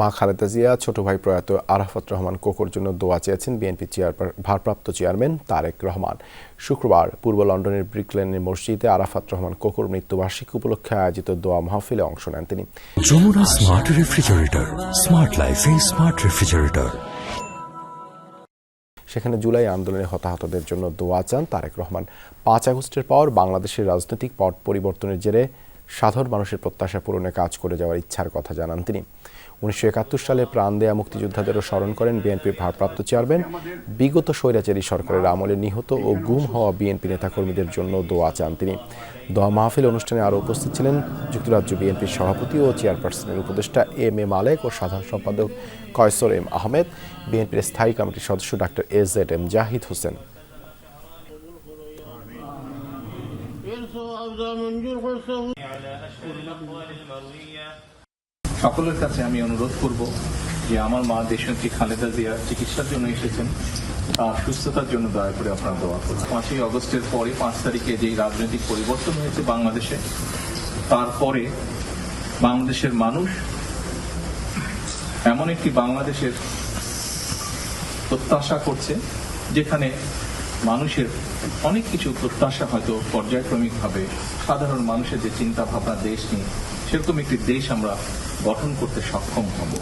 মা খালেদা জিয়া ছোট ভাই প্রয়াত আরাফাত রহমান কোকোর জন্য দোয়া চেয়েছেন বিএনপি চেয়ার ভারপ্রাপ্ত চেয়ারম্যান তারেক রহমান। শুক্রবার পূর্ব লন্ডনের ব্রিকলেনের মসজিদে আরাফাত রহমান কোকোর মৃত্যুবার্ষিকী উপলক্ষে আয়োজিত দোয়া মাহফিলে অংশ নেন তিনি। যমুনা স্মার্ট রেফ্রিজারেটর স্মার্ট লাইফে স্মার্ট রেফ্রিজারেটর সেখানে জুলাই আন্দোলনে হতাহতদের জন্য দোয়া চান তারেক রহমান। পাঁচ আগস্টের পর বাংলাদেশের রাজনৈতিক পট পরিবর্তনের জেরে সাধারণ মানুষের প্রত্যাশা পূরণে কাজ করে যাওয়ার ইচ্ছার কথা জানান তিনি। উনিশশো একাত্তর সালে প্রাণ দেয়া মুক্তিযোদ্ধাদেরও স্মরণ করেন বিএনপির ভারপ্রাপ্ত চেয়ারম্যান বিগত স্বৈরাচারী সরকারের আমলে নিহত ও গুম হওয়া বিএনপি নেতাকর্মীদের জন্য দোয়া চান তিনি দোয়া মাহফিল অনুষ্ঠানে আরও উপস্থিত ছিলেন যুক্তরাজ্য বিএনপির সভাপতি ও চেয়ারপারসনের উপদেষ্টা এম এ মালেক ও সাধারণ সম্পাদক কয়সর এম আহমেদ বিএনপির স্থায়ী কমিটির সদস্য doctor S Z M Zahid Hossain يرثوا أبدا من جرح السهول على أشهر الأقوال المروية সকলের কাছে আমি অনুরোধ করব যে আমার মা দেশনেত্রী খালেদা জিয়া চিকিৎসার জন্য এসেছেন, তার সুস্থতার জন্য দয়া করে আপনারা দোয়া করুন। পাঁচই অগস্টের পরে, পাঁচ তারিখে যেই রাজনৈতিক পরিবর্তন হয়েছে বাংলাদেশে, তারপরে বাংলাদেশের মানুষ এমন একটি বাংলাদেশের প্রত্যাশা করছে, যেখানে মানুষের অনেক কিছু প্রত্যাশা হয়তো পর্যায়ক্রমিকভাবে সাধারণ মানুষের যে চিন্তা ভাবনা দেশ নিয়ে, সেরকম একটি দেশ আমরা গঠন করতে সক্ষম হব।